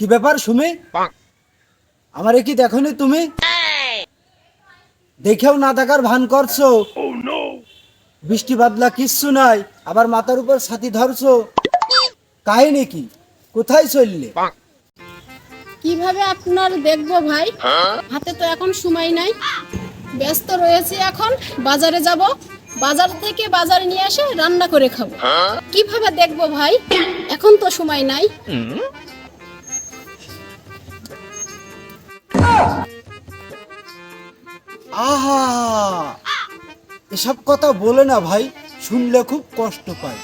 কি ব্যাপার সুমি? আমারে কি দেখনি তুমি? দেখেও না দেখার ভান করছ। বৃষ্টি বাদলা কিচ্ছু নাই আবার মাথার উপর ছাতি ধরছো। কাহিনী কি? কোথায় চললে? কীভাবে আপনার দেখব ভাই? হাতে তো এখন সময় নাই। ব্যস্ত রয়েছি এখন বাজারে যাব। বাজার থেকে বাজারে নিয়ে এসে রান্না করে খাব। কীভাবে দেখব ভাই? এখন তো সময় নাই। আহা! এসব কথা বলে না ভাই শুনলে খুব কষ্ট পাই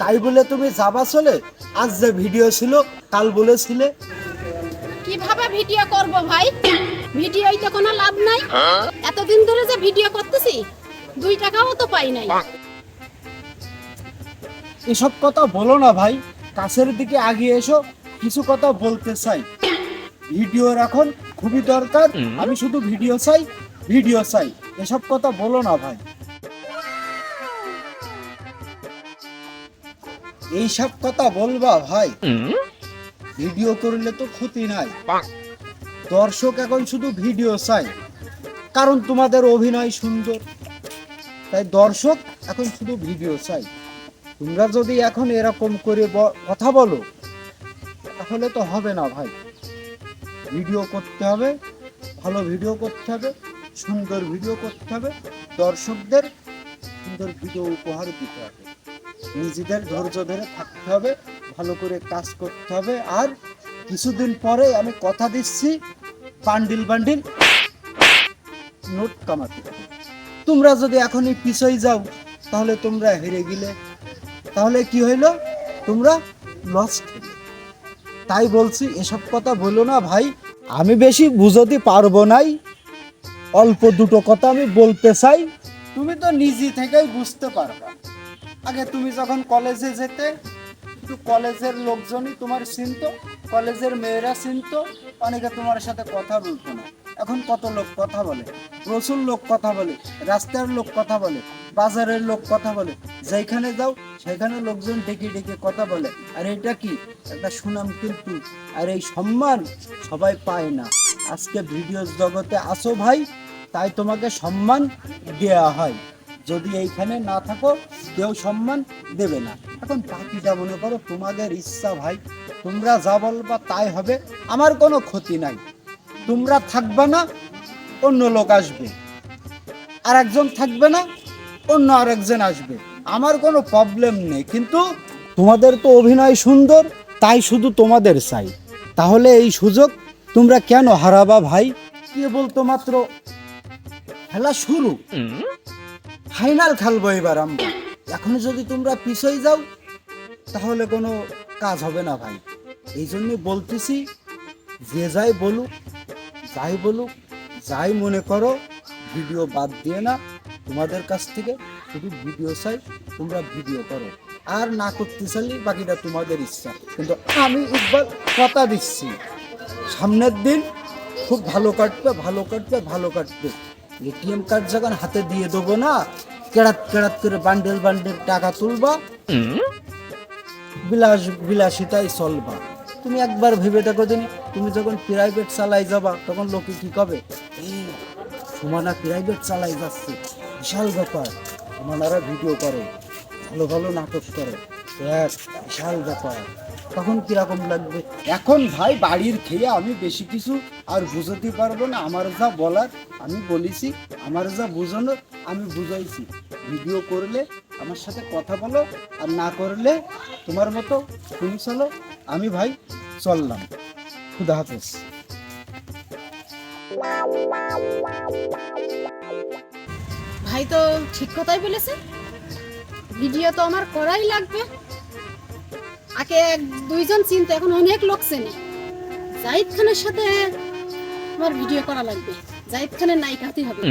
তাই বলে তুমি যাবা চলে? আজ যে ভিডিও ছিল কাল বলেছিলে। কীভাবে ভিডিও করব ভাই? ভিডিওই তো কোনো লাভ নাই। এতদিন ধরে যে ভিডিও করতেছি দুই টাকাও তো পাই নাই। এসব কথা বলো না ভাই কাছের দিকে আগিয়ে এসো কিছু কথা বলতে চাই। ভিডিওর এখন খুবই দরকার। আমি শুধু ভিডিও চাই ভিডিও চাই। এসব কথা বলো না ভাই। এইসব কথা বলবা ভাই। ভিডিও করলে তো ক্ষতি নাই। দর্শক এখন শুধু ভিডিও চাই। কারণ তোমাদের অভিনয় সুন্দর। তাই দর্শক এখন শুধু ভিডিও চাই। তোমরা যদি এখন এরকম করে কথা বলো তাহলে তো হবে না ভাই। ভিডিও করতে হবে, ভালো ভিডিও করতে হবে, সুন্দর ভিডিও করতে হবে, দর্শকদের সুন্দর ভিডিও উপহার দিতে হবে। নিজেদের ধৈর্য ধরে থাকতে হবে, ভালো করে কাজ করতে হবে। আর কিছুদিন পরে আমি কথা দিচ্ছি বান্ডিল বান্ডিল নোট কামাতে। হবে তোমরা যদি এখনই পিছই যাও, তাহলে তোমরা হেরে গেলে। তাহলে কি হইল? তোমরা লস্ট তাই বলছি, এসব কথা বলো না ভাই। আমি বেশি বুঝতে পারব নাই। অল্প দুটো কথা আমি বলতে চাই। তুমি তো নিজে থেকেই বুঝতে পারবা। আগে তুমি যখন কলেজে যেতে কলেজের লোকজনই তোমার চিনতো, কলেজের মেয়েরা চিনতো, অনেকে তোমার সাথে কথা বলতো না। এখন কত লোক কথা বলে? প্রচুর লোক কথা বলে, রাস্তার লোক কথা বলে। বাজারের লোক কথা বলে। যেখানে যাও, সেখানে লোকজন ডেকে ডেকে কথা বলে। আর এটা কি? একটা সুনাম কিন্তু। আর এই সম্মান সবাই পায় না। আজকে ভিডিও জগতে আসো ভাই, তাই তোমাকে সম্মান দেয়া হয়। যদি এইখানে না থাকো, কেউ সম্মান দেবে না। এখন বাকিটা মনে করো, তোমাদের ইচ্ছা ভাই। তোমরা যা বলবা তাই হবে। আমার কোনো ক্ষতি নাই। তোমরা থাকবে না, অন্য লোক আসবে। আর একজন থাকবে না অন্য আরেকজন আসবে। আমার কোনো প্রবলেম নেই, কিন্তু তোমাদের তো অভিনয় সুন্দর, তাই শুধু তোমাদের চাই। তাহলে এই সুযোগ তোমরা কেন হারাবা ভাই? কেবল বলতো মাত্র? খেলা শুরু। ফাইনাল খেলব এবার আমরা। এখন যদি তোমরা পিছই যাও, তাহলে কোনো কাজ হবে না ভাই। এই জন্যই বলতেছি, যে যাই বলুক যাই বলুক, যাই মনে করো, ভিডিও বাদ দিয়ে না। তোমাদের কাছ থেকে শুধু ভিডিও চাই, তোমরা ভিডিও করো। আর না করতে চাইলে বাকিটা তোমাদের ইচ্ছা। কিন্তু আমি একবার কথা দিচ্ছি, সামনের দিন খুব ভালো কাটবে ভালো কাটবে ভালো কাটবে। এটিএম কার্ড যখন হাতে দিয়ে দেবো না, কেড়াত কেড়াত করে বান্ডেল বান্ডেল টাকা তুলবা, বিলাস বিলাসিতাই চলবা। তুমি একবার ভেবে দেখো দিন তুমি যখন প্রাইভেট চালাই যাবা, তখন লোকে কি কবে? সুমানা প্রাইভেট চালাই যাচ্ছে। বিশাল ব্যাপার। সুমানারা ভিডিও করে, ভালো ভালো নাটক করে। এক বিশাল ব্যাপার। তখন কীরকম লাগবে? এখন ভাই বাড়ির খেয়ে আমি বেশি কিছু আর বুঝতে পারব না। আমার যা বলার আমি বলেছি, আমার যা বুঝানোর আমি বুঝাইছি। ভিডিও করলে আমার সাথে কথা বলো, আর না করলে তোমার মতো তুমি চলো, আমি ভাই চললাম। খুদা হাফেজ। ভাই তো ঠিক কথাই বলেছে। ভিডিও তো আমার করাই লাগবে। আগে এক দুইজন চিনতে এখন অনেক লোক চেনে। জাহিদ খানের সাথে আমার ভিডিও করা লাগবে। জাহিদ খানের নায়িকা হতে হবে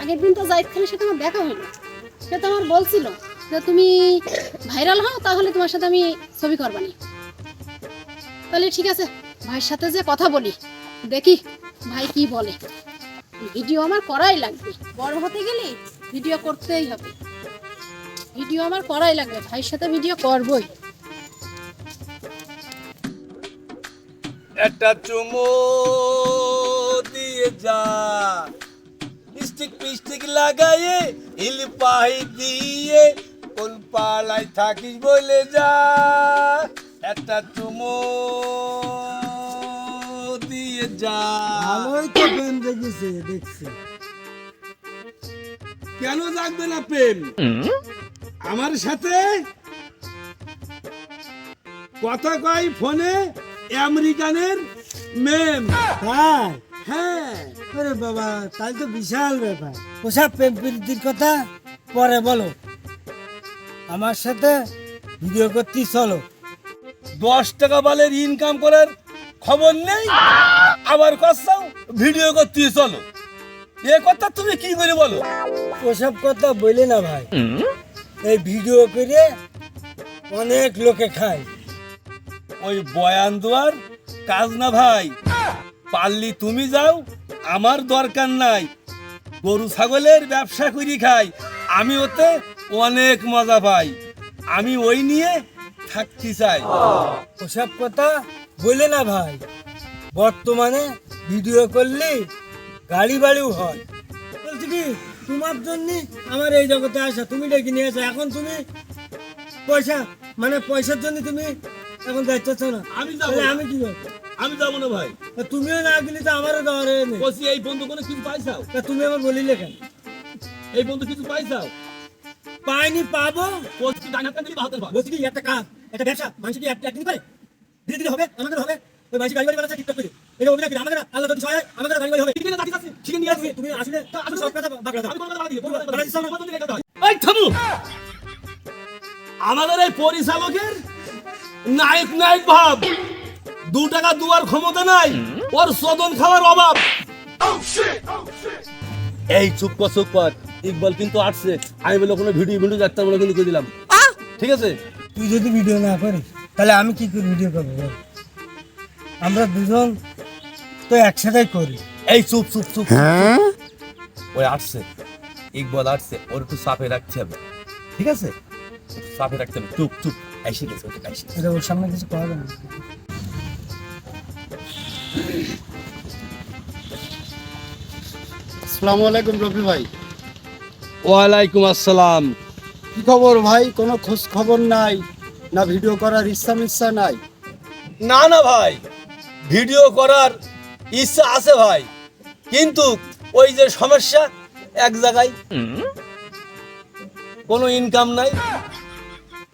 আগের দিন তো জাহিদ খানের সাথে আমার দেখা হলো সে তো আমার বলছিল যে তুমি ভাইরাল হও তাহলে তোমার সাথে আমি ছবি করবানি। তাহলে ঠিক আছে ভাইয়ের সাথে যে কথা বলি দেখি ভাই কি বলে। ভিডিও আমার করাই লাগবে। বড় হতে গেলে ভিডিও করতেই হবে। ভিডিও আমার করাই লাগবে, ভাইয়ের সাথে ভিডিও করবই। একটা চুমো দিয়ে যা। লিপস্টিক পিস্টিক লাগাইয়ে হিল পাই দিয়ে, কোন পালাই থাকিস বলে যা। একটা চুমো দিয়ে যা। ভালোই তো প্রেম দেখেছে দেখছি। কেন লাগবে না প্রেম? আমার সাথে কথা কয় ফোনে আমেরিকানের মেম তাই? হ্যাঁ। আরে বাবা তাই তো বিশাল ব্যাপার। ওসব প্রেম প্রীতির কথা পরে বলো। আমার সাথে ভিডিও করতে চলো। দশ টাকা বালের ইনকাম করার খবর নেই? আবার কসাও ভিডিও করতে চলো। এ কথা তুমি কি করে বলো? ওসব কথা বলে না ভাই। এই ভিডিও করে অনেক লোকে খায়। ওই বয়ান দেওয়ার কাজ না ভাই। পারলি তুমি যাও আমার দরকার নাই। গরু ছাগলের ব্যবসা করি খাই আমি ওতে অনেক মজা পাই। আমি ওই নিয়ে থাকতে চাই। ওসব কথা বলে না ভাই। বর্তমানে ভিডিও করলে গাড়ি বাড়িও হয়। বলছি কি তোমার জন্য আমার এই জগতে আসা তুমি ডেকে নিয়ে আসো এখন তুমি পয়সা মানে পয়সার জন্য তুমি এখন যাইতেছ না? আমি যাব আমি কি আমি যাব না ভাই। তুমিও না গেলে তো আমারও নেই বলছি এই বন্ধু কোনো কিছু পাইছাও? তা তুমি আমার বলিলে কেন? এই বন্ধু কিছু পাইছাও? পাইনি পাবো। বলছি ডান হাতে দিলি বা হাতের ভাগ বলছি কি একটা কাজ একটা ব্যবসা মানুষ কি একটা একদিন পারে ধীরে ধীরে হবে আমাদের হবে। ওই মানুষ গাড়ি বাড়ি বানাচ্ছে টিকটক করে। এটা অভিনয় করে আমাদের আল্লাহ যদি সহায় আমাদের গাড়ি বাড়ি হবে। ঠিক আছে। ঠিক নিয়ে আসবে। তুমি আসলে তুমি সব কথা বাগড়া দাও। আমি কোনো কথা বাদ দিই কোনো কথা হয়। এই থামু। আমাদের এই পরিচালকের নায়ক নায়ক ভাব। দু টাকা দুয়ার ক্ষমতা নাই। ওর সদন খাওয়ার অভাব। এই চুপ কর চুপ কর। ইকবাল কিন্তু আসছে। আমি বলে কোনো ভিডিও ভিডিও যাচ্ছে বলে কিন্তু করে দিলাম। ঠিক আছে? তুই যদি ভিডিও না করিস তাহলে আমি কি করে ভিডিও করব? আমরা দুজন তো একসাথেই করি। এই চুপ চুপ চুপ হ্যাঁ? ওই আসছে ইকবল আসছে ওর একটু চাপে রাখতে হবে ঠিক আছে? চাপে রাখতে হবে। চুপ চুপ। এসে গেছে ওটা এসে। ওর সামনে কিছু করা যাবে আসসালামু আলাইকুম রফি ভাই। ওয়ালাইকুম আসসালাম। কি খবর ভাই? কোনো খোঁজ খবর নাই? না ভিডিও করার ইচ্ছা মিচ্ছা নাই? না না ভাই। ভিডিও করার ইচ্ছা আছে ভাই। কিন্তু ওই যে সমস্যা এক জায়গায় কোনো ইনকাম নাই।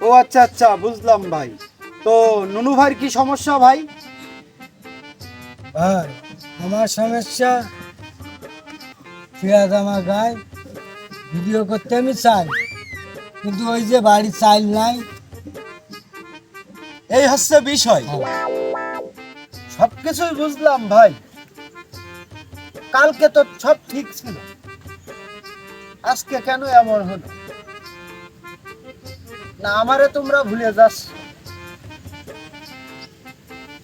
ও আচ্ছা আচ্ছা বুঝলাম ভাই। তো নুনু ভাইয়ের কি সমস্যা ভাই? ভাই আমার সমস্যা পেঁয়াজ আমার গায়ে ভিডিও করতে আমি চাই। কিন্তু ওই যে বাড়ি চাইল নাই। এই হচ্ছে বিষয়। সবকিছুই বুঝলাম ভাই। কালকে তো সব ঠিক ছিল। আজকে কেন এমন হলো? না, আমারে তোমরা ভুলে যাচ্ছ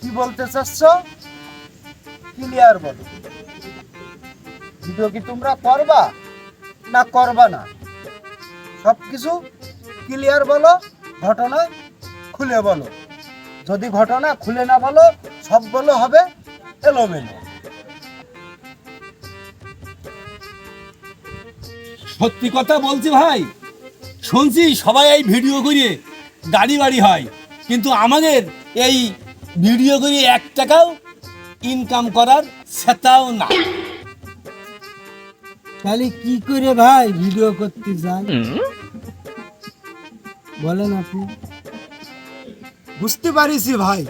কি বলতে চাচ্ছ? ক্লিয়ার বলো। ভিডিও কি তোমরা করবা? না করবা না। সবকিছু ক্লিয়ার বলো, ঘটনা খুলে বলো। যদি ঘটনা খুলে না বলো সব বলো হবে এলোমেলো। সত্যি কথা বলছি ভাই শুনছি সবাই এই ভিডিও করে গাড়ি বাড়ি হয় কিন্তু আমাদের এই ভিডিও করে এক টাকাও ইনকাম করার সেটাও না। তাহলে কি করে ভাই ভিডিও করতে যান বলেন আপনি। বুঝতে পারিছি ভাই।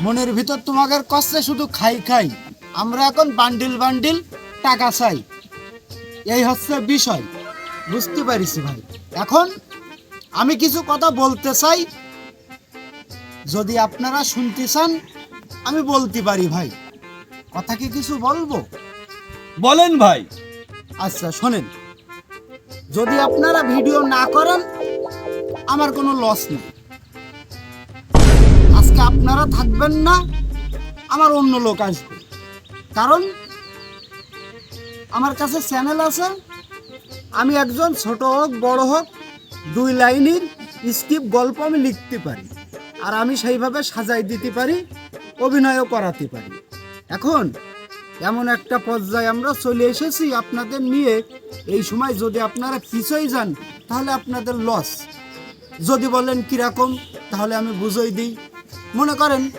মনের ভিতর তোমাদের কষ্টে শুধু খাই খাই। আমরা এখন বান্ডিল বান্ডিল টাকা চাই। এই হচ্ছে বিষয়। বুঝতে পারিছি ভাই। এখন আমি কিছু কথা বলতে চাই। যদি আপনারা শুনতে চান আমি বলতে পারি ভাই। কথা কি কিছু বলব? বলেন ভাই। আচ্ছা শোনেন। যদি আপনারা ভিডিও না করেন আমার কোনো লস নেই। আপনারা থাকবেন না, আমার অন্য লোক আসবে। কারণ আমার কাছে চ্যানেল আছে, আমি একজন ছোট হোক, বড় হোক, দুই লাইনের স্ক্রিপ্ট গল্প আমি লিখতে পারি, আর আমি সেইভাবে সাজাই দিতে পারি, অভিনয়ও করাতে পারি। এখন এমন একটা পর্যায়ে আমরা চলে এসেছি আপনাদের নিয়ে। এই সময় যদি আপনারা পিছই যান, তাহলে আপনাদের লস যদি বলেন কীরকম, তাহলে আমি বুঝই দিই। মনে করেন,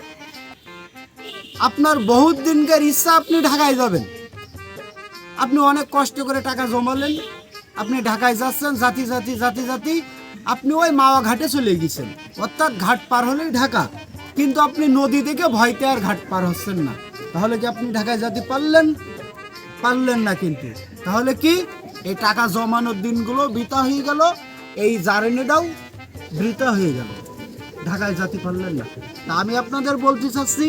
আপনার বহুত দিনকার ইচ্ছা আপনি ঢাকায় যাবেন। আপনি অনেক কষ্ট করে টাকা জমালেন, আপনি ঢাকায় যাচ্ছেন, জাতি জাতি জাতি জাতি, আপনি ওই মাওয়া ঘাটে চলে গেছেন। অর্থাৎ ঘাট পার হলেই ঢাকা। কিন্তু আপনি নদী থেকে ভয়তে আর ঘাট পার হচ্ছেন না। তাহলে কি আপনি ঢাকায় যেতে পারলেন? পারলেন না কিন্তু। তাহলে কি এই টাকা জমানোর দিনগুলো বৃথা হয়ে গেল? এই জার্নিটাও বৃথা হয়ে গেল। ঢাকায় যেতে পারলেন না। তা আমি আপনাদের বলতে চাচ্ছি,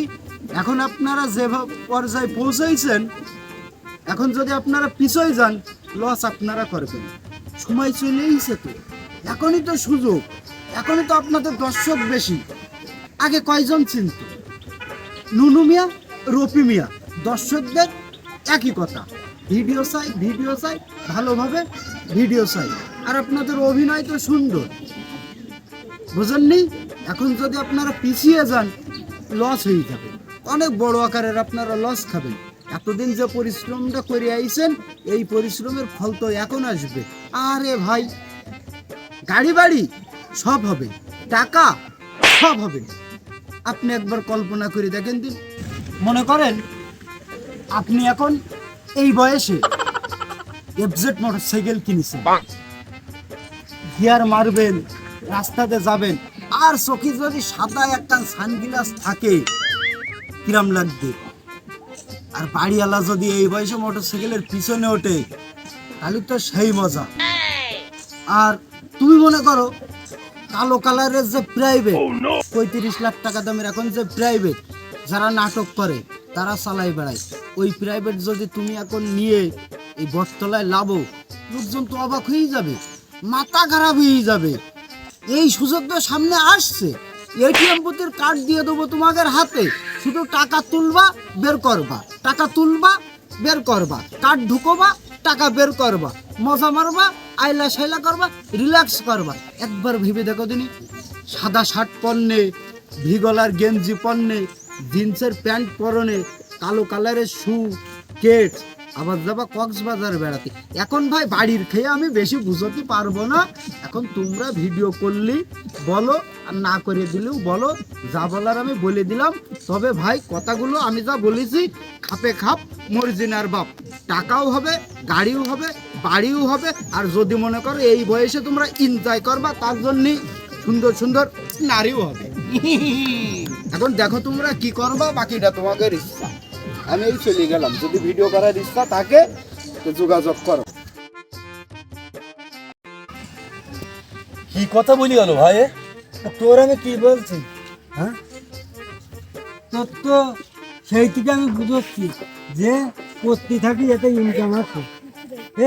এখন আপনারা যে পর্যায়ে পৌঁছেছেন এখন যদি আপনারা পিছই যান লস আপনারা করবেন সময় চলেইছে তো। এখনই তো সুযোগ। এখনই তো আপনাদের দর্শক বেশি। আগে কয়জন চিনত নুনু মিয়া, রফি মিয়া। দর্শকদের একই কথা। ভিডিও চাই ভিডিও চাই, ভালোভাবে ভিডিও চাই। আর আপনাদের অভিনয় তো সুন্দর। বুঝেননি? এখন যদি আপনারা পিছিয়ে যান লস হয়ে যাবে। অনেক বড় আকারের আপনারা লস খাবেন। এতদিন যে পরিশ্রমটা করে আইছেন এই পরিশ্রমের ফল তো এখন আসবে। আরে ভাই গাড়ি বাড়ি সব হবে টাকা সব হবে। আপনি একবার কল্পনা করে দেখেন দিন। মনে করেন আপনি এখন এই বয়সে এফজেড মোটরসাইকেল কিনেছেন। গিয়ার মারবেন রাস্তাতে যাবেন। আর চোখে যদি সাদা একটা সানগ্লাস থাকে কিরাম লাগবে? আর বাড়িওয়ালা যদি এই বয়সে মোটরসাইকেলের পিছনে ওঠে তাহলে তো সেই মজা। আর তুমি মনে করো কালো কালারের যে প্রাইভেট পঁয়ত্রিশ লাখ টাকা দামের এখন যে প্রাইভেট যারা নাটক করে তারা চালাই বেড়ায়। ওই প্রাইভেট যদি তুমি এখন নিয়ে এই বটতলায় লাভো লোকজন তো অবাক হয়ে যাবে মাথা খারাপ হয়ে যাবে। এই সুযোগ তো সামনে আসছে। এটিএম বুথের কার্ড দিয়ে দেবো তোমাদের হাতে। শুধু টাকা তুলবা, বের করবা। টাকা তুলবা, বের করবা। কার্ড ঢুকোবা, টাকা বের করবা। মজা মারবা, আইলা সাইলা করবা রিল্যাক্স করবা। একবার ভেবে দেখো দিনি, সাদা শার্ট পরনে, ভিগলার গেঞ্জি পরনে জিন্সের প্যান্ট পরনে, কালো কালারের শু কেট আবার যাবা কক্সবাজার বেড়াতে। এখন ভাই বাড়ির খেয়ে আমি বেশি বুঝতে পারব না। এখন তোমরা ভিডিও করলি বলো আর না করে দিলেও বলো যা বলার আমি বলে দিলাম। তবে ভাই কথাগুলো আমি যা বলেছি খাপে খাপ মর্জিনার বাপ। টাকাও হবে গাড়িও হবে বাড়িও হবে আর যদি মনে করো এই বয়সে তোমরা এনজয় করবা তার জন্যই সুন্দর সুন্দর নারীও হবে। এখন দেখো তোমরা কি করবা বাকিটা তোমাদের ইচ্ছা। আমি এই চলে গেলাম। যদি ভিডিও করার ইচ্ছা থাকে তো যোগাযোগ করো। কি কথা বলি গেল ভাই? তোর আমি কি বলছি? হ্যাঁ? তোর তো সেই থেকে আমি বুঝচ্ছি যে করতে থাকি এতে ইনকাম আছে।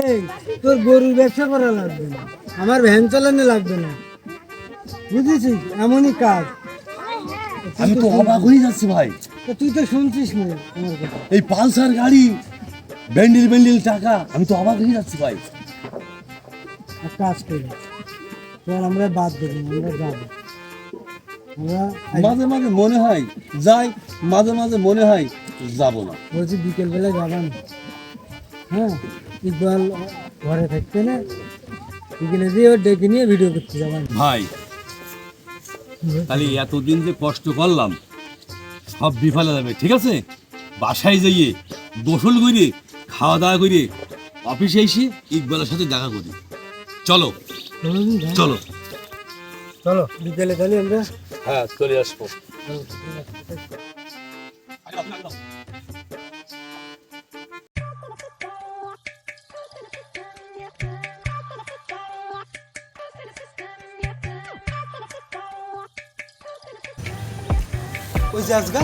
এই তোর গরুর ব্যবসা করা লাগবে না। আমার ভ্যান চালানো লাগবে না। বুঝেছিস? এমনই কাজ। আমি তো অবাক হয়ে যাচ্ছি ভাই। তুই তো শুনছিস না আমার কথা। এই পালসার গাড়ি ব্যান্ডেল ব্যান্ডেল টাকা আমি তো অবাক হয়ে যাচ্ছি ভাই। এক কাজ করি। চল আমরা বাদ দেবো আমরা যাব। মাঝে মাঝে মনে হয় যাই মাঝে মাঝে মনে হয় যাব না। বলছি বিকেলবেলা যাবান হ্যাঁ ইকবাল ঘরে থাকতে না বিকেলে দিয়ে ওর ডেকে নিয়ে ভিডিও করতে যাবান ভাই তাহলে এতদিন যে কষ্ট করলাম সব বিফলে যাবে ঠিক আছে? বাসায় যাইয়ে গোসল করে খাওয়া দাওয়া করে অফিসে এসে ইকবালের সাথে দেখা করি। চলো চলো। চলো বিকেলে তাহলে আমরা হ্যাঁ চলে আসব। যে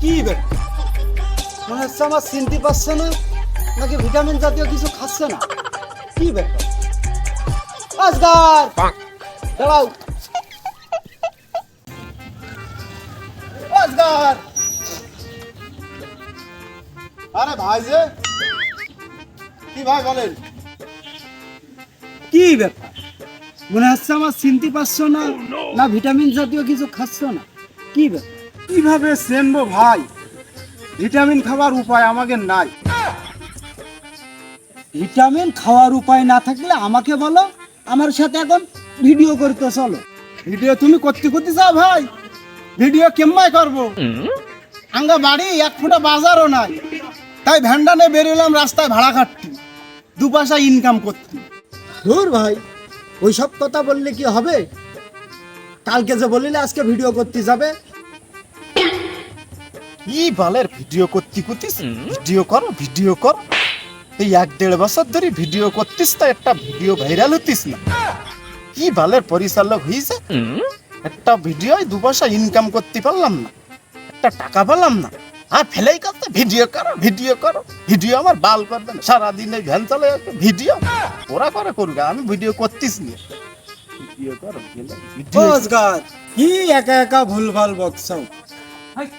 কি মনে হচ্ছে আমার চিনতে পারছে না, নাকি ভিটামিন জাতীয় কিছু খাচ্ছে না? কি ব্যাপার? আজগার! দাঁড়াও। আরে ভাই যে, কি ভাই বলেন? কি ব্যাপার? মনে হচ্ছে আমার চিনতে পারছ না না ভিটামিন জাতীয় কিছু খাচ্ছ না? কি কীভাবে চেনবো ভাই? ভিটামিন খাবার উপায় আমাকে নাই। ভিটামিন খাওয়ার উপায় না থাকলে আমাকে বলো আমার সাথে এখন ভিডিও করতে চলো। ভিডিও তুমি করতে করতে চাও ভাই। ভিডিও কেমন করব। আঙ্গা বাড়ি এক ফুটা বাজারও নাই। তাই ভ্যান্ডানে বেরোলাম রাস্তায় ভাড়া খাটতি। দু পয়সা ইনকাম করতি। ধুর ভাই ওইসব কথা বললে কি হবে? কালকে যে বলিলে আজকে ভিডিও করতে যাবে। কি বালের ভিডিও করতে করতিস ভিডিও কর ভিডিও কর। এই এক দেড় বছর ধরে ভিডিও করতিস তো, একটা ভিডিও ভাইরাল হতিস না। কি বালের পরিচালক হয়েছে একটা ভিডিও দু পয়সা ইনকাম করতে পারলাম না, একটা টাকা পেলাম না। আর ফেলেই করতে ভিডিও করো ভিডিও করো। ভিডিও আমার বাল করবে না সারাদিন এই ভ্যান চলে যাচ্ছে ভিডিও? ওরা করে করবে আমি ভিডিও করতিস নি ভিডিও করো রোজগার কি একা একা ভুলভাল বকছাও?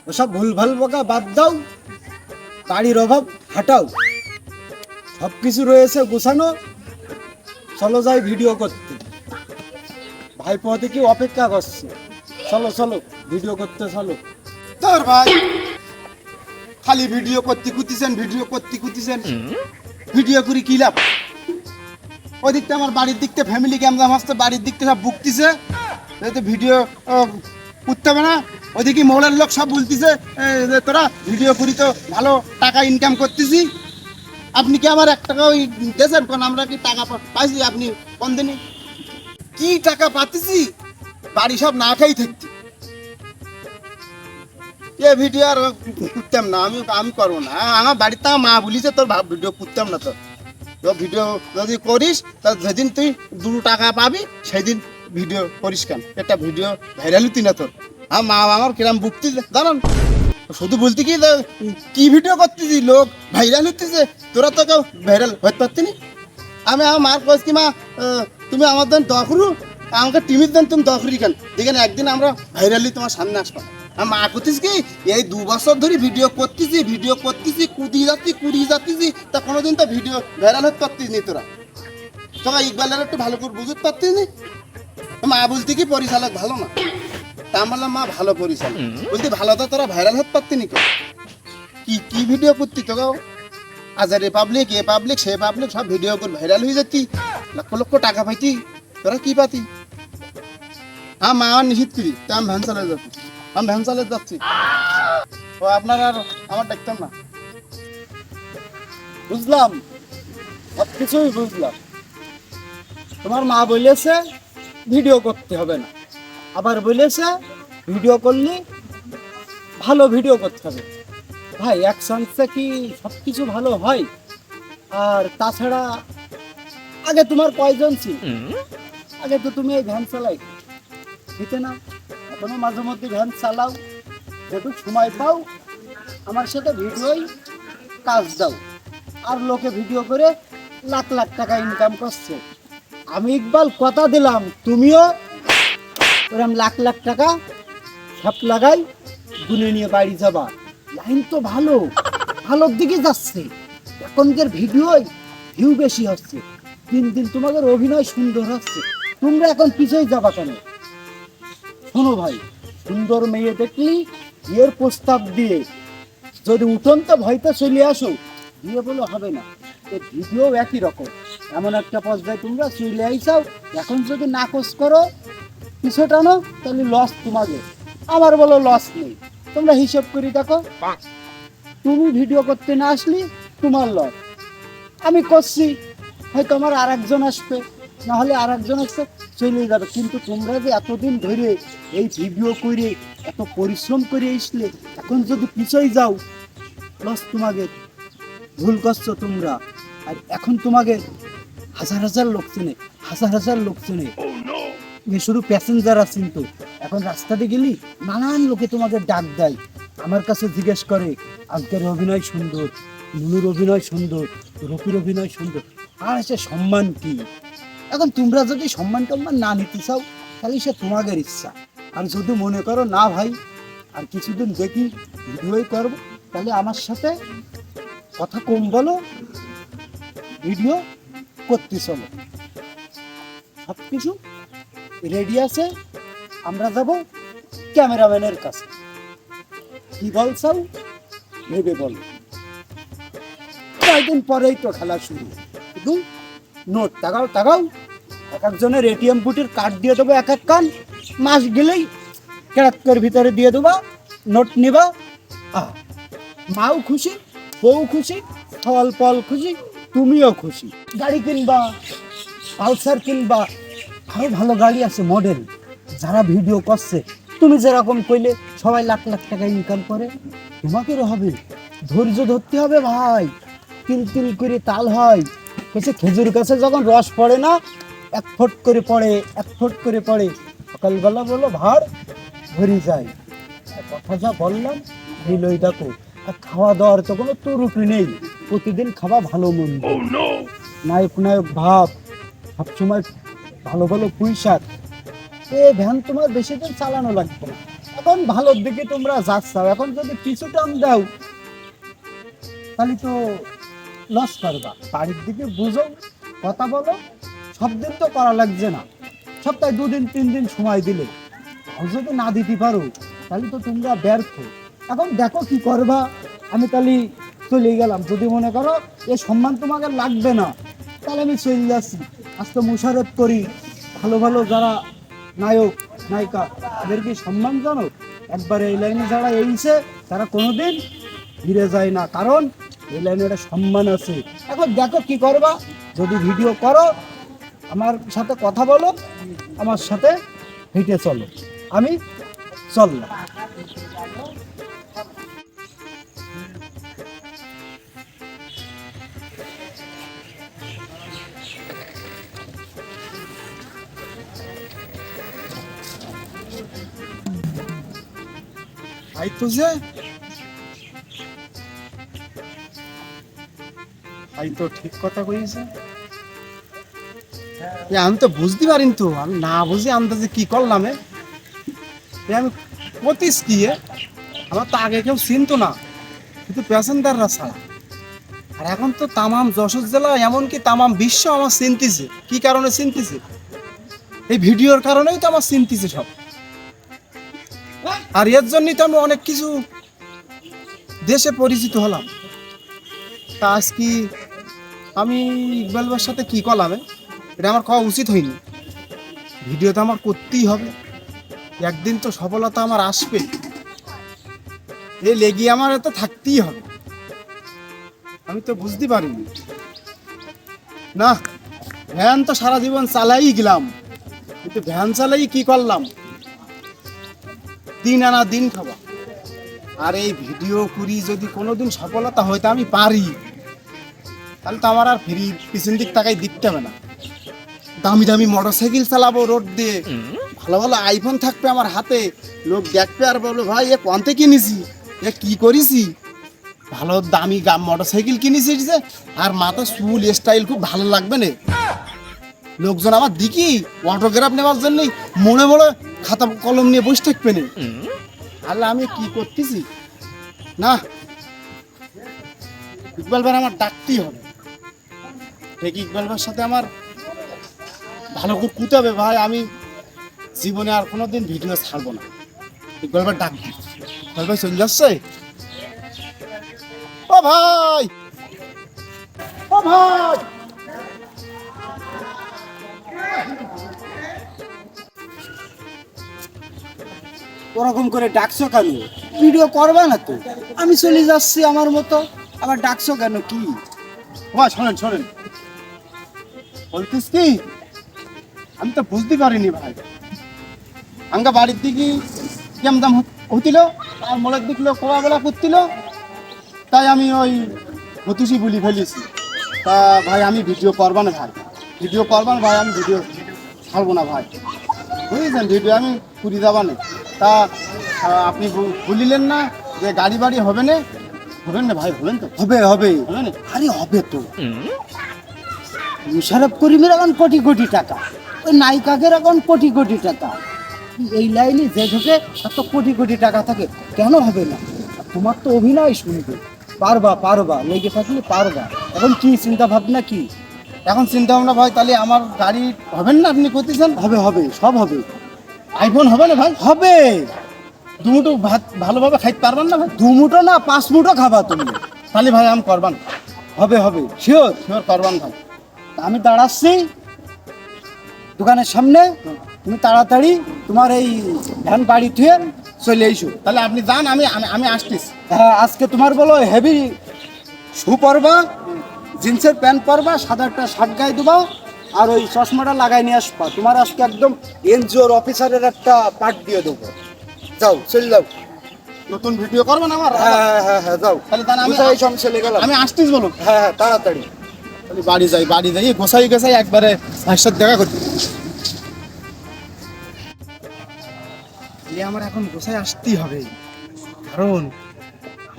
ওসব ভুলভাল বকা বাদ দাও। গাড়ির অভাব হাটাও। সব কিছু রয়েছে গোছানো। চলো যাই ভিডিও করতে। ভাই পথে কি অপেক্ষা করছে। চলো চলো ভিডিও করতে চলো। তোর ভাই। খালি ভিডিও করতে কুতিছেন ভিডিও করতে কুতিছেন ভিডিও করি কি লাভ? ওই দিকটা আমার বাড়ির দিকটা ফ্যামিলি ক্যামেরা মাস্তে বাড়ির দিকটা সব বুকতিছে ভিডিও করতে হবে না। ওইদিকে মহলের লোক সব বলতিছে তোরা ভিডিও করি তো ভালো টাকা ইনকাম করতেছি। আপনি কি আমার এক টাকা ওই দেশেন কোন আমরা কি টাকা পাইছি আপনি কোন দিনই কি টাকা পাচ্ছি বাড়ি সব না খাই থাকছি। এ ভিডিও আর করতাম না, আমি আমি করব না। আমার বাড়িতে মা বলিছে, তোর ভিডিও করতাম না তোর তো ভিডিও যদি করিস, তা যেদিন তুই দু টাকা পাবি, সেদিন ভিডিও করিস কেন? একটা ভিডিও ভাইরাল হতি না তোর। আমার মা আমার কিরাম বুকতি জানান শুধু বলতে কি কি ভিডিও করতেছি? লোক ভাইরাল হতেছে তোরা তো কেউ ভাইরাল হতে পারতি নি? আমি আমার মার কইস কি, মা তুমি আমার দেন দোয়া করু আমাকে টিভির দেন, তুমি দোয়া করি কেন? দেখেন, একদিন আমরা ভাইরালি তোমার সামনে আসব মা করতিস কি? এই দু বছর ধরে ভিডিও করতেছি ভিডিও করতেছি কুদি যাচ্ছি কুদি যাচ্ছি তা কোনোদিন তো ভিডিও ভাইরাল হতে পারতিস নি তোরা তোরা ইকবালের একটু ভালো করে বুঝতে পারতিস নি মা বলতে কি পরিচালক ভালো না। তা বললাম মা ভালো পরিচালক। বলতে ভালো তো তোরা ভাইরাল হতে পারতি নি কি কি ভিডিও করতি তোকে আজ এ পাবলিক এ পাবলিক সে পাবলিক সব ভিডিও করে ভাইরাল হয়ে যাচ্ছি লক্ষ লক্ষ টাকা পাইতি। তোরা কি পাতি? হ্যাঁ মা আমার নিষিদ্ধ করি। তা আমি ভ্যান চালিয়ে যাচ্ছি আমি ভ্যান চালিয়ে যাচ্ছি। ও আপনার আর আমার দেখতাম না। বুঝলাম। সব কিছুই বুঝলাম। তোমার মা বলেছে ভিডিও করতে হবে না। আবার বলেছে ভিডিও করলে ভালো ভিডিও করতে হবে। ভাই এক চান্সে কি সব কিছু ভালো হয়? আর তাছাড়া আগে তোমার কয়জন ছিল? আগে তো তুমি এই ভ্যান চালাই। দিতে না। এখনও মাঝে মধ্যে ভ্যান চালাও যেটুকু সময় পাও, আমার সাথে ভিডিওই কাজ দাও। আর লোকে ভিডিও করে লাখ লাখ টাকা ইনকাম করছে। আমি ইকবাল, কথা দিলাম, তুমিও ওরম লাখ লাখ টাকা সব লাগাই, গুনে নিয়ে বাড়ি যাবা। লাইন তো ভালো, ভালোর দিকে যাচ্ছে। এখনকার ভিডিও ভিউ বেশি হচ্ছে। দিন দিন তোমাদের অভিনয় সুন্দর হচ্ছে। তোমরা এখন পিছিয়ে যাবা কেন? শোনো ভাই, সুন্দর মেয়ে দেখলি বিয়ের প্রস্তাব দিয়ে। যদি উঠন্ত ভয়তে চলে আসো, বিয়ে বলে হবে না। তো ভিডিও একই রকম। এমন একটা পর্যায়ে তোমরা চলে আইসাও, এখন যদি নাকচ করো কিছু টানো, তাহলে লস তোমাদের। আমার বলো লস নেই। তোমরা হিসাব করি দেখো। তুমি ভিডিও করতে না আসলে তোমার লস আমি করছি, হয়তো আমার আর একজন আসবে। নাহলে আর একজন আসবে চলে যাবে। কিন্তু তোমরা যে এতদিন ধরে এই ভিডিও করে এত পরিশ্রম করে আসলে এখন যদি পিছই যাও লস তোমাদের ভুল করছ তোমরা। আর এখন তোমাকে হাজার হাজার লোক চেনে হাজার হাজার লোক চেনে। যে শুধু প্যাসেঞ্জার আছেন তো এখন রাস্তাতে গেলি নানান লোকে তোমাকে ডাক দেয়। আমার কাছে জিজ্ঞেস করে আজকের অভিনয় সুন্দর নুনুর অভিনয় সুন্দর রফির অভিনয় সুন্দর। আর সে সম্মান কি? এখন তোমরা যদি সম্মান টম্মান না নিতে চাও, তাহলে সে তোমাদের ইচ্ছা। আর যদি মনে করো, না ভাই, আর কিছুদিন দেখি ভিডিওই করব, তাহলে আমার সাথে কথা কম বলো, ভিডিও করতে চলো। সব কিছু রেডি আছে, আমরা যাব ক্যামেরাম্যানের কাছে। কি বলছো ভেবে বল। কয়েকদিন পরেই তো খেলা শুরু। শুধু নোট টাকাও টাকাও এক একজনের এটিএম বুটির কার্ড দিয়ে দেবো এক এক কান। মাস গেলেই কেরাতকের ভিতরে দিয়ে দেবো, নোট নিবা। মাও খুশি, বউ খুশি, ফল ফল খুশি, তুমিও খুশি। গাড়ি কিনবা, পালসার কিনবা। আরও ভালো গাড়ি আছে মডেল যারা ভিডিও করছে, তুমি যেরকম কইলে সবাই লাখ লাখ টাকা ইনকাম করে। তোমাকেও হবে। ধৈর্য ধরতে হবে ভাই। তিল তিল করে তাল হয়। বলছে খেজুর গাছে যখন রস পড়ে না এক ফুট করে পড়ে এক ফুট করে পড়ে। সকালবেলা বলো ভার ভরি যায়। কথা যা বললাম নিলই দেখো আর খাওয়া দাওয়ার তো কোনো তরুপি নেই। প্রতিদিন খাওয়া ভালো মন্দ। নায়ক নায়ক ভাব সবসময় ভালো ভালো পুঁই শাক এ ভ্যান তোমার বেশি দিন চালানো লাগবে না। এখন ভালোর দিকে তোমরা যাচ্ছাও। এখন যদি কিছু টান দাও তাহলে তো লস করবা। বাড়ির দিকে বুঝো, কথা বলো, সব দিন তো করা লাগছে না। সপ্তাহে দুদিন তিন দিন সময় দিলে। যদি না দিতে পারো, তাহলে তো তোমরা ব্যর্থ। এখন দেখো কি করবা। আমি তাহলে চলে গেলাম। যদি মনে করো এ সম্মান তোমাকে লাগবে না, তাহলে আমি চলে যাচ্ছি। আজ তো মুশারত করি। ভালো ভালো যারা নায়ক, নায়িকা, তাদেরকে সম্মান জানো। একবার এই লাইনে যারা এইছে তারা কোনোদিন ফিরে যায় না। কারণ এই লাইনে একটা সম্মান আছে। এখন দেখো কি করবা? যদি ভিডিও করো, আমার সাথে কথা বলো, আমার সাথে হেঁটে চলো। আমি চললাম। ভাই তো যে ভাই তো ঠিক কথা কইছে। আমি তো বুঝতে পারিন তো, আমি না বুঝে আন্দাজে কি করলাম আমি পতিস কি আমার তো আগে কেউ চিনতো না, কিন্তু প্যাসেঞ্জাররা ছাড়া। আর এখন তো তামাম যশোর জেলা, এমনকি তামাম বিশ্ব আমার চিনতেছে। কি কারণে চিনতেছে? এই ভিডিওর কারণেই তো আমার চিনতেছে সব। আর এর জন্যই তো আমি অনেক কিছু দেশে পরিচিত হলাম। তা আজ কি আমি ইকবাল ভাইয়ের সাথে কি করলাম, এ? এটা আমার কওয়া উচিত হয়নি। ভিডিও তো আমার করতেই হবে। একদিন তো সফলতা আমার আসবে। এ লেগে আমার তো থাকতেই হবে। আমি তো বুঝতে পারিনি। না, ভ্যান তো সারা জীবন চালাই গেলাম। কিন্তু ভ্যান চালাই কি করলাম? দিন আনা দিন খাওয়া। আর এই ভিডিও করি যদি কোনোদিন সফলতা হয়তো আমি পারি। তাহলে তো আমার আর ফিরি, পিছন দিক তাকাই দিতে হবে না। দামি দামি মোটর সাইকেল চালাবো রোড দিয়ে। ভালো ভালো আইফোন থাকবে আমার হাতে। লোক দেখবে আর বলবে, ভাই, এ কোনতে কিনেছি? এ কি করেছি? ভালো দামি মোটর সাইকেল কিনেছি যে, আর মাথা চুল স্টাইল খুব ভালো লাগবে না। লোকজন আমার দিকি অটোগ্রাফ নেওয়ার জন্য মনে মনে খাতা কলম নিয়ে বসে থাকবে না। আল্লাহ আমি কি করতেছি? না ইকবাল আমার ডাকতেই হবে। ঠিক ইকবাল ভাইয়ের সাথে আমার ভালো করে কুতে হবে ভাই, আমি জীবনে আর কোনোদিন ভিডিও ছাড়বো না। ইকবাল ভাই ডাক ইকবাল ভাই চলে যাচ্ছে? ও ভাই! ও ভাই! ওরকম করে ডাকছো কেন? ভিডিও করবে না তো? আমি চলে যাচ্ছি আমার মতো। আবার ডাকছো কেন কি? ভাই, শোনেন শোনেন। বলতিস কি আমি তো বুঝতে পারিনি ভাই। আঙ্গা বাড়ির দিকে কেম দাম হতিল? আর মোলের দিকলো কোয়া বেলা করছিল তাই আমি ওই হতুসি বলি ফেলেছি। তা ভাই আমি ভিডিও করব না ভাই। ভিডিও করব না ভাই আমি ভিডিও ছাড়বো না ভাই। বুঝেছেন? ভিডিও আমি পুরী যাবা না। তা আপনি বল- বলিলেন না যে গাড়ি বাড়ি হবে না? হবেন না ভাই হবেন তো? হবে হবে। হবে না? আরে হবে তো। মুশারফ করিমের এখন কোটি কোটি টাকা ওই নায়িকাকের এখন কোটি কোটি টাকা। এই লাইনে যে ঢোকে তার তো কোটি কোটি টাকা থাকে কেন হবে না? তোমার তো অভিনয় শুনবে। পারবা পারবা লেগে থাকলে পারবা। এখন কি চিন্তা ভাবনা কি? এখন চিন্তা ভাবনা ভাই তাহলে আমার গাড়ি হবেন না আপনি করতেছেন হবে হবে সব হবে। আইফোন হবে না ভাই? হবে। দুমুটো ভাত ভালোভাবে খাইতে পারবেন না ভাই? দু মুঠো না পাঁচ মুঠো খাবা তুমি। তাহলে ভাই আমি করবান। হবে হবে শিওর শিওর করবান ভাই। আমি দাঁড়াচ্ছি দোকানের সামনে তুমি তাড়াতাড়ি তোমার এই ভ্যান বাড়ি থুয়ে চলে এসো তাহলে আপনি যান আমি আমি আসতেছি। হ্যাঁ আজকে তোমার বলো হেভি শু পরবা জিন্সের প্যান্ট পরবা সাদা একটা শার্ট গায়ে দেবা আর ওই চশমাটা লাগাই নিয়ে আসবা। তোমার আজকে একদম এনজিওর অফিসারের একটা পার্ট দিয়ে দেবো। যাও চলে যাও। নতুন ভিডিও করবেন আমার? হ্যাঁ হ্যাঁ হ্যাঁ যাও। তাহলে আমি সব গেলাম। আমি আসতেছি বলুন হ্যাঁ হ্যাঁ তাড়াতাড়ি। বাড়ি যাই বাড়ি যাই, গোসাই গোসাই একবারে ভাইয়ের সাথে দেখা করতে আমার এখন গোসাই আসতেই হবে। কারণ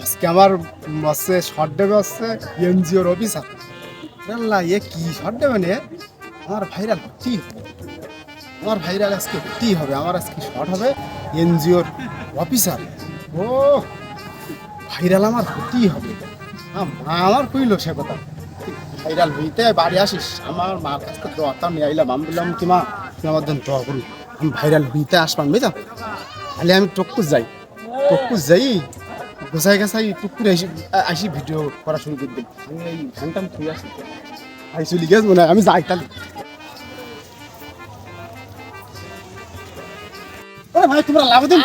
আজকে আমার হচ্ছে শর্ট দেবে হচ্ছে এনজিওর অফিসার। আল্লাহ, এ কি শর্ট দেবে নে? আমার ভাইরাল হবে। আমার ভাইরাল আজকে হতেই হবে। আমার আজকে শর্ট হবে এনজিওর অফিসার। ও, ভাইরাল আমার হতেই হবে। আমার কইল সে কথা। ভাইরাল হইতে বাড়ি আসিস। আমার মার কাছ থেকে দোয়াটা নিয়ে আইলাম। আমি বললাম কি মা তুই আমার জন্য দোয়া করুন আমি ভাইরাল হইতে আসবান বুঝলাম তাহলে আমি টক্কুস যাই। টক্কুস যাই গোসাই গাছাই টুকুরে আসি আসি ভিডিও করা শুরু করে দিই আমি এই ঘণ্টা তুই আসি ভাই চলি গেছ মনে আমি যাই তাহলে। ভাই তোমরা লাভ দিন।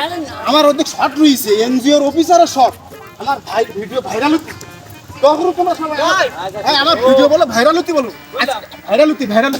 আমার অর্ধেক শর্ট রয়েছে এনজিওর অফিসারের শর্ট আমার ভাই ভিডিও ভাইরাল হচ্ছে তোমরা সবাই হ্যাঁ আমার ভিডিও বলো ভাইরাল হতে বলো। ভাইরাল হতে ভাইরাল